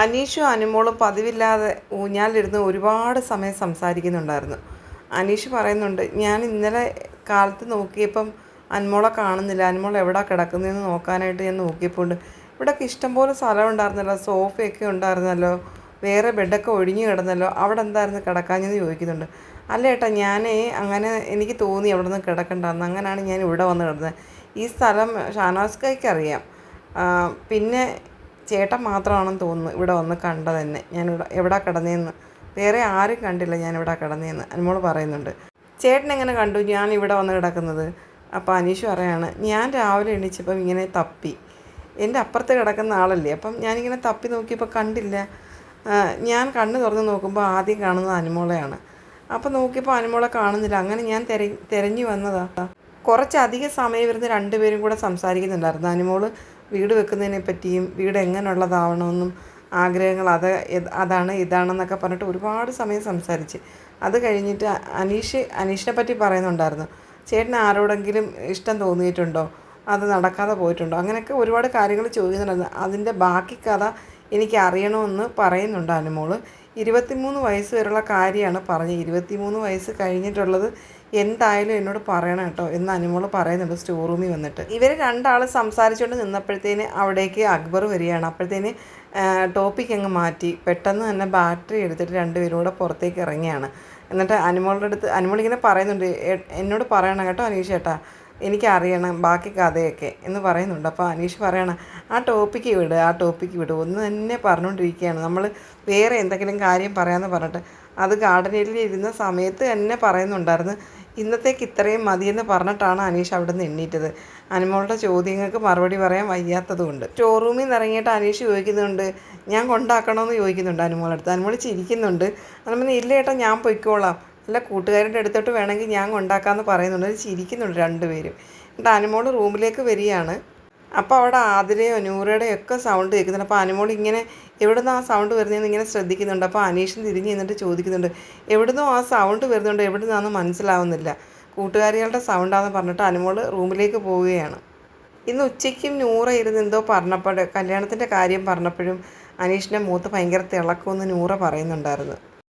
അനീഷും അനുമോളും പതിവില്ലാതെ ഊഞ്ഞാലിരുന്ന് ഒരുപാട് സമയം സംസാരിക്കുന്നുണ്ടായിരുന്നു. അനീഷ് പറയുന്നുണ്ട് ഞാൻ ഇന്നലെ കാലത്ത് നോക്കിയപ്പം അനുമോളെ കാണുന്നില്ല. അനുമോൾ എവിടെ കിടക്കുന്നതെന്ന് നോക്കാനായിട്ട് ഞാൻ നോക്കിയപ്പോൾ ഇവിടെയൊക്കെ ഇഷ്ടംപോലെ സ്ഥലം ഉണ്ടായിരുന്നല്ലോ സോഫയൊക്കെ ഉണ്ടായിരുന്നല്ലോ. വേറെ ബെഡൊക്കെ ഒഴിഞ്ഞു കിടന്നല്ലോ. അവിടെ എന്തായിരുന്നു കിടക്കാഞ്ഞെന്ന് ചോദിക്കുന്നുണ്ട്. അല്ല ഏട്ടാ ഞാൻ അങ്ങനെ എനിക്ക് തോന്നി അവിടെ നിന്ന് കിടക്കണ്ടെന്ന്. അങ്ങനെയാണ് ഞാൻ ഇവിടെ വന്ന് കിടന്നത്. ഈ സ്ഥലം ഷാനവാസ്കയ്ക്ക് അറിയാം. പിന്നെ ചേട്ടൻ മാത്രമാണെന്ന് തോന്നുന്നു ഇവിടെ വന്ന് കണ്ടത് തന്നെ ഞാനിവിടെ എവിടെ കിടന്നേന്ന്? വേറെ ആരും കണ്ടില്ല ഞാൻ ഇവിടെ കിടന്നേന്ന്. അനുമോൾ പറയുന്നുണ്ട്. ചേട്ടൻ എങ്ങനെ കണ്ടു? ഞാൻ ഇവിടെ വന്ന് കിടക്കുന്നത്? അപ്പോൾ അനീഷ് പറയാണ് ഞാൻ രാവിലെ എണീച്ചപ്പം ഇങ്ങനെ തപ്പി. എന്റെ അപ്പുറത്ത് കിടക്കുന്ന ആളല്ലേ. അപ്പം ഞാനിങ്ങനെ തപ്പി നോക്കിയപ്പോൾ കണ്ടില്ല. ഞാൻ കണ്ണ് തുറന്ന് നോക്കുമ്പോൾ ആദ്യം കാണുന്നത് അനുമോളെയാണ്. അപ്പോൾ നോക്കിയപ്പോൾ അനുമോളെ കാണുന്നില്ല. അങ്ങനെ ഞാൻ തെര തിരഞ്ഞു വന്നതാ. കുറച്ചധികം സമയം ഇരുന്ന് രണ്ടുപേരും കൂടെ സംസാരിക്കുന്നുണ്ടായിരുന്നു. അനുമോൾ വീട് വെക്കുന്നതിനെ പറ്റിയും വീട് എങ്ങനെയുള്ളതാവണമെന്നും ആഗ്രഹങ്ങൾ അത് അതാണ് ഇതാണെന്നൊക്കെ പറഞ്ഞിട്ട് ഒരുപാട് സമയം സംസാരിച്ച്. അത് കഴിഞ്ഞിട്ട് അനീഷ് അനീഷിനെ പറ്റി പറയുന്നുണ്ടായിരുന്നു. ചേട്ടന് ആരോടെങ്കിലും ഇഷ്ടം തോന്നിയിട്ടുണ്ടോ? അത് നടക്കാതെ പോയിട്ടുണ്ടോ? അങ്ങനെയൊക്കെ ഒരുപാട് കാര്യങ്ങൾ ചോദിക്കുന്നുണ്ടായിരുന്നു. അതിന്റെ ബാക്കി കഥ എനിക്ക് അറിയണമെന്ന് പറയുന്നുണ്ട് അനുമോൾ. ഇരുപത്തിമൂന്ന് വയസ്സ് വരെയുള്ള കാര്യമാണ് പറഞ്ഞത്. ഇരുപത്തിമൂന്ന് വയസ്സ് കഴിഞ്ഞിട്ടുള്ളത് എന്തായാലും എന്നോട് പറയണം കേട്ടോ എന്ന് അനുമോൾ പറയുന്നുണ്ട് സ്റ്റോർ റൂമിൽ വന്നിട്ട്. ഇവർ രണ്ടാൾ സംസാരിച്ചുകൊണ്ട് നിന്നപ്പോഴത്തേന് അവിടേക്ക് അക്ബർ വരികയാണ്. അപ്പോഴത്തേന് ടോപ്പിക് അങ്ങ് മാറ്റി. പെട്ടെന്ന് തന്നെ ബാറ്ററി എടുത്തിട്ട് രണ്ടുപേരും പുറത്തേക്ക് ഇറങ്ങിയാണ് എന്നിട്ട് അനുമോളുടെ അടുത്ത് അനുമോൾ ഇങ്ങനെ പറയുന്നുണ്ട് "എ- എന്നോട് പറയണം കേട്ടോ അനീഷ് ചേട്ടാ എനിക്കറിയണം ബാക്കി കഥയൊക്കെ എന്ന് പറയുന്നുണ്ട്. അപ്പോൾ അനീഷ് പറയണം ആ ടോപ്പിക്ക് വിട് ആ ടോപ്പിക്ക് വിട്. ഒന്ന് തന്നെ പറഞ്ഞുകൊണ്ടിരിക്കുകയാണ്. നമ്മൾ വേറെ എന്തെങ്കിലും കാര്യം പറയാമെന്ന് പറഞ്ഞിട്ട് അത് ഗാർഡനിൽ ഇരുന്ന സമയത്ത് തന്നെ പറയുന്നുണ്ടായിരുന്നു. ഇന്നത്തേക്ക് ഇത്രയും മതിയെന്ന് പറഞ്ഞിട്ടാണ് അനീഷ് അവിടെ നിന്ന് എണ്ണീറ്റത്. അനുമോളുടെ ചോദ്യങ്ങൾക്ക് മറുപടി പറയാൻ വയ്യാത്തതുകൊണ്ട്. സ്റ്റോർ റൂമിൽ നിന്ന് ഇറങ്ങിയിട്ട് അനീഷ് ചോദിക്കുന്നുണ്ട് ഞാൻ കൊണ്ടാക്കണമെന്ന് ചോദിക്കുന്നുണ്ട് അനുമോളടുത്ത്. അനുമോൾ ചിരിക്കുന്നുണ്ട്. അനുമോൾ ഇല്ല ഞാൻ പൊയ്ക്കോളാം. അല്ല കൂട്ടുകാരുടെ അടുത്തോട്ട് വേണമെങ്കിൽ ഞാൻ കൊണ്ടാക്കാമെന്ന് പറയുന്നുണ്ട്. ചിരിക്കുന്നുണ്ട് രണ്ടുപേരും. എന്നിട്ട് അനുമോൾ റൂമിലേക്ക് വരികയാണ്. അപ്പോൾ അവിടെ ആതിരയോ നൂറയുടെയോ ഒക്കെ സൗണ്ട് കേൾക്കുന്നുണ്ട്. അപ്പോൾ അനുമോൾ ഇങ്ങനെ എവിടുന്ന് ആ സൗണ്ട് വരുന്നതെന്ന് ഇങ്ങനെ ശ്രദ്ധിക്കുന്നുണ്ട്. അപ്പോൾ അനീഷൻ തിരിഞ്ഞ് നിന്നിട്ട് ചോദിക്കുന്നുണ്ട് എവിടുന്നോ ആ സൗണ്ട് വരുന്നുണ്ട്. എവിടുന്നാണെന്ന് മനസ്സിലാവുന്നില്ല. കൂട്ടുകാരികളുടെ സൗണ്ടാണെന്ന് പറഞ്ഞിട്ട് അനുമോൾ റൂമിലേക്ക് പോവുകയാണ്. ഇന്ന് ഉച്ചയ്ക്കും നൂറ ഇരുന്ന് എന്തോ പറഞ്ഞപ്പോൾ കല്യാണത്തിന്റെ കാര്യം പറഞ്ഞപ്പോഴും അനീഷിന്റെ മൂത്ത് ഭയങ്കര തിളക്കമെന്ന് നൂറ പറയുന്നുണ്ടായിരുന്നു.